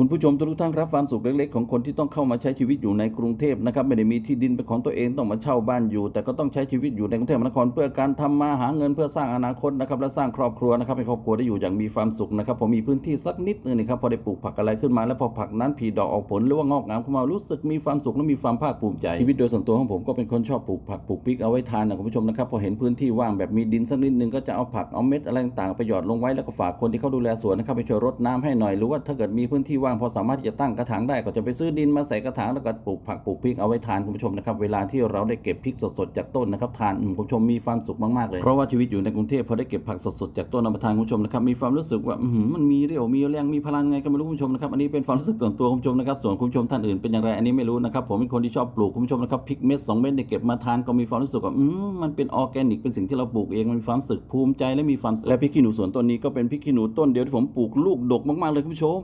คุณผู้ชมทุกท่านครับความสุขเล็กๆ ของคนที่ต้องเข้ามาใช้ชีวิตอยู่ในกรุงเทพนะครับไม่ได้มีที่ดินเป็นของตัวเองต้องมาเช่าบ้านอยู่ แต่ก็ต้องใช้ชีวิตอยู่ในกรุงเทพมหานครเพื่อการทำมาหาเงินเพื่อสร้างอนาคตนะครับและสร้างครอบครัวนะครับให้ครอบครัวได้อยู่อย่างมีความสุขนะครับผมมีพื้นที่สักนิดนึงนะครับพอได้ปลูกผักอะไรขึ้นมา แล้วพอผักนั้นผลิดอกออกผลหรือว่างอกงามขึ้นมารู้สึกมีความสุขและมีความภาคภูมิใจชีวิตโดยส่วนตัวของผมก็เป็นคนชอบปลูกผักปลูกพริกเอาไว้ทานนะคุณผู้ชมนะครับพอเห็นพื้นที่ว่างแบบมีดินสักนิดนึงก็จะเอาผักเอาเม็ดอะไรต่างๆไปหยอดลงไว้แล้วก็ฝากคนที่เขาดูแลสวนนะครับไปช่วยรดน้ำให้หน่อยหรือว่าถ้าเกิดมีพื้นที่ว่างพอสามารถที่จะตั้งกระถางได้ก็จะไปซื้อดินมาใส่กระถางแล้วก็ปลูกผักปลูกพริกเอาไว้ทานคุณผู้ชมนะครับเวลาที่เราได้เก็บพริกสดๆจากต้นนะครับทานคุณผู้ชมมีความสุขมากๆเลยเพราะว่าชีวิตอยู่ในกรุงเทพพอได้เก็บผักสดๆจากต้นเอามาทานคุณผู้ชมนะครับมีความรู้สึกว่ามันมีเรี่ยวมีแรงมีพลังไงก็ไม่รู้คุณผู้ชมนะครับอันนี้เป็นความรู้สึกส่วนตัวคุณผู้ชมนะครับส่วนคุณผู้ชมท่านอื่นเป็นอย่างไรอันนี้ไม่รู้นะครับผมเป็นคนที่ชอบปลูกคุณผู้ชมนะครับพริกเม็ดสองเม็ดเนี่ยเก็บมาทานก็มีความรู้สึกว่ามันเป็นออร์แกนิกเป็นสิ่งที่เราปลูกเองมันมีความสึกภูมิใจและมีความสุขและพริกขี้หนูสวนต้นนี้ก็เป็นพริกขี้หนูต้นเดียวที่ผมปลูกลูกดกมากๆเลยคุณผู้ชม